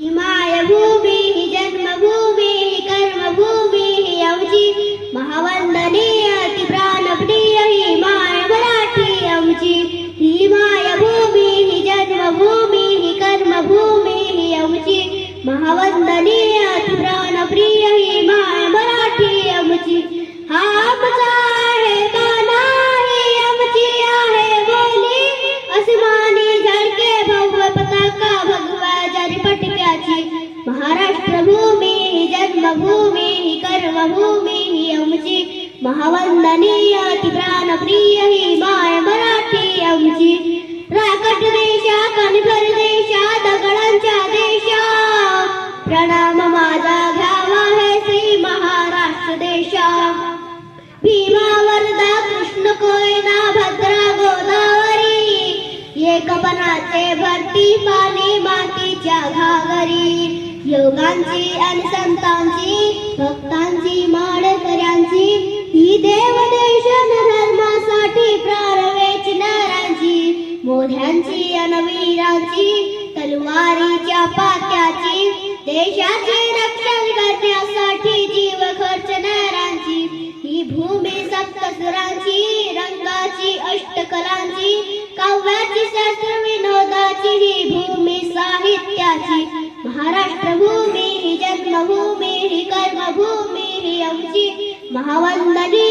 ी मा जन्मभूमि कर्म महा वन्दनीयत प्राणप्रिय हि मा मराठ अवचि हि माय भूमि नि जन्मभूमि कर्मभूमि अवचि महा वन्दनियत प्राण प्रिय भूमी जन्मभूमी ही आमची महावंदनीय ती प्राणप्रिय ही माय मराठी आमची राकट देशा कणखर देशा दगडांच्या देशा. प्रणाम माझा घ्यावा हे श्री महाराष्ट्र देशा. भीमा वरदा कृष्ण कोयना भद्रा गोदावरी. एकपणाचे भरती पाणी मातीच्या घागरी. योगांची आणि संतांची भक्तांची माडकऱ्यांची ही देवदेशन धर्मासाठी प्रारवेचणाऱ्यांची नरांची मोठ्यांची अनवीरांची तलवारीच्या पात्याची देशाचे रक्षण करण्यासाठी जीव खर्चणाऱ्यांची ही भूमी सप्तसुरांची रंगाची अष्टकलांची काव्याची शास्त्र विनोदाची ही भूमी साहित्याची महाराष्ट्र जन्मभूमी ही